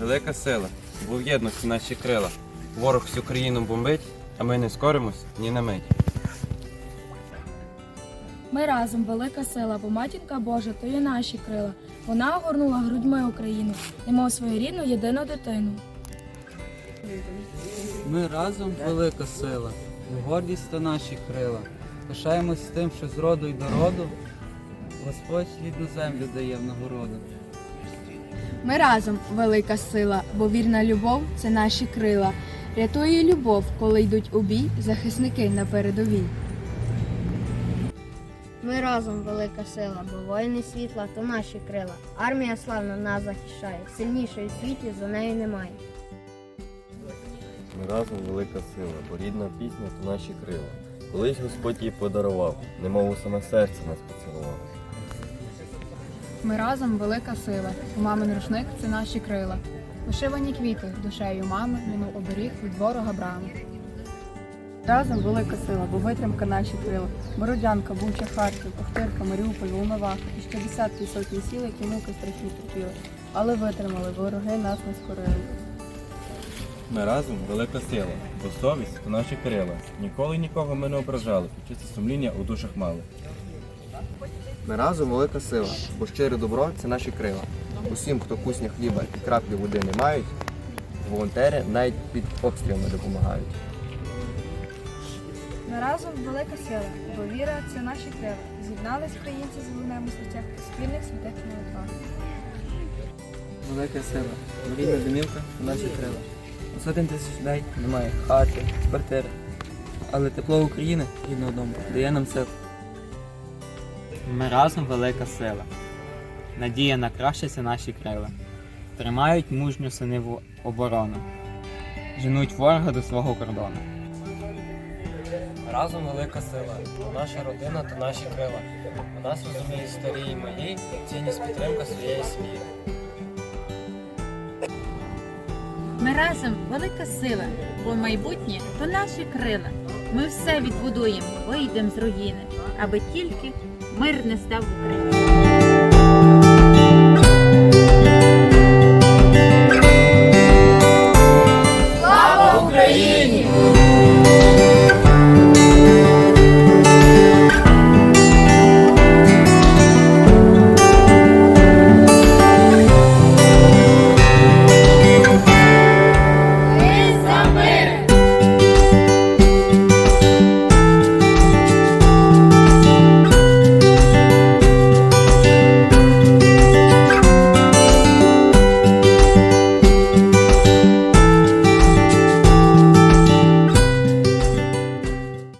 велика сила, бо в єдності наші крила. Ворог всю країну бомбить, а ми не скоримось ні на мить. Ми разом велика сила, бо матінка Божа то є наші крила. Вона огорнула грудьми Україну, немов свою рідну єдину дитину. Ми разом велика сила, і гордість та наші крила. Пишаємось тим, що з роду й до роду Господь рідну землю дає в нагороду. Ми разом велика сила, бо вірна любов це наші крила. Рятує любов, коли йдуть у бій, захисники на передовій. Ми разом велика сила, бо воїни світла то наші крила. Армія славна нас захищає, сильнішої в світі за нею немає. Ми разом велика сила, бо рідна пісня то наші крила. Колись Господь її подарував, немов у саме серце нас поцілував. Ми разом велика сила. У Мамин рушник це наші крила. Вишивані квіти душею мами, минув оберіг від ворога брами. Разом велика сила, бо витримка наші крила. Бородянка, Буча, Харків, Охтирка, Маріуполь, Волноваха і ще десятки сотні сіл, які муки страшні терпіли. Але витримали, вороги нас не скорили. Ми разом велика сила, бо совість то наші крила. Ніколи нікого ми не ображали, і чисте сумління у душах мали. Ми разом велика сила, бо щире добро це наші крила. Усім, хто кусня хліба і краплі води не мають, волонтери навіть під обстрілами допомагають. Ми разом велика сила, бо віра це наші крила. З'єднались українці з у серцях спільних святих молитвах. Велика сила, рідна домівка наші крила. У сотень тисяч людей немає хати, квартири. Але тепло України, рідного дому, дає нам сил. Ми разом велика сила. Надія на краще це наші крила. Тримають мужню синеву оборону. Женуть ворога до свого кордону. Разом велика сила, наша родина то наші крила. У нас розуміють старі і малі, цінність підтримка своєї сім'ї. Ми разом велика сила, бо майбутнє то наші крила. Ми все відбудуємо, вийдемо з руїни, аби тільки мир не став в Україні.